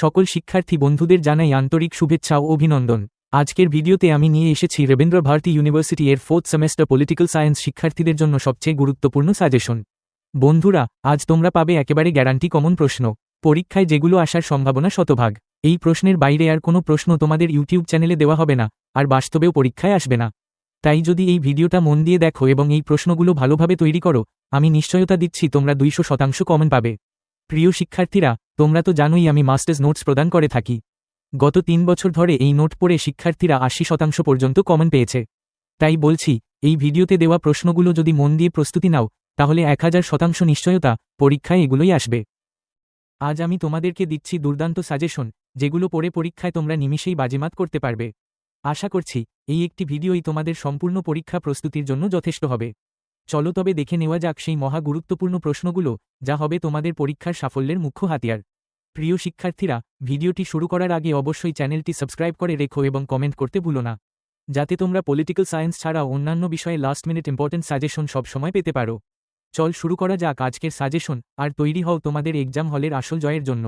সকল শিক্ষার্থী বন্ধুদের জানাই আন্তরিক শুভেচ্ছা ও অভিনন্দন। আজকের ভিডিওতে আমি নিয়ে এসেছি রবীন্দ্র ভারতী ইউনিভার্সিটি এর ফোর্থ সেমেস্টার পলিটিক্যাল সায়েন্স শিক্ষার্থীদের জন্য সবচেয়ে গুরুত্বপূর্ণ সাজেশন বন্ধুরা, আজ তোমরা পাবে একেবারে গ্যারান্টি কমন প্রশ্ন, পরীক্ষায় যেগুলো আসার সম্ভাবনা শতভাগ। এই প্রশ্নের বাইরে আর কোনো প্রশ্ন তোমাদের ইউটিউব চ্যানেলে দেওয়া হবে না, আর বাস্তবেও পরীক্ষায় আসবে না। তাই যদি এই ভিডিওটা মন দিয়ে দেখো এবং এই প্রশ্নগুলো ভালোভাবে তৈরি করো, আমি নিশ্চয়তা দিচ্ছি তোমরা দুইশো শতাংশ কমন পাবে। প্রিয় শিক্ষার্থীরা, তোমরা তো জানোই আমি মাস্টার্স নোটস প্রদান করে থাকি। গত তিন বছর ধরে এই নোট পড়ে শিক্ষার্থীরা আশি শতাংশ পর্যন্ত কমন পেয়েছে। তাই বলছি, এই ভিডিওতে দেওয়া প্রশ্নগুলো যদি মন দিয়ে প্রস্তুতি নাও, তাহলে এক হাজার শতাংশ নিশ্চয়তা পরীক্ষায় এগুলোই আসবে। আজ আমি তোমাদেরকে দিচ্ছি দুর্দান্ত সাজেশন, যেগুলো পড়ে পরীক্ষায় তোমরা নিমিষেই বাজিমাত করতে পারবে। আশা করছি, এই একটি ভিডিওই তোমাদের সম্পূর্ণ পরীক্ষা প্রস্তুতির জন্য যথেষ্ট হবে। চলো তবে দেখে নেওয়া যাক সেই মহা গুরুত্বপূর্ণ প্রশ্নগুলো, যা হবে তোমাদের পরীক্ষার সাফল্যের মুখ্য হাতিয়ার। প্রিয় শিক্ষার্থীরা, ভিডিওটি শুরু করার আগে অবশ্যই চ্যানেলটি সাবস্ক্রাইব করে রেখো এবং কমেন্ট করতে ভুলো না। যাতে তোমরা পলিটিক্যাল সায়েন্স ছাড়াও অন্যান্য বিষয়ে লাস্ট মিনিট ইম্পর্টেন্ট সাজেশন সবসময় পেতে পারো। চল শুরু করা যাক আজকের সাজেশন আর তৈরি হও তোমাদের এক্সাম হলের আসল জয়ের জন্য।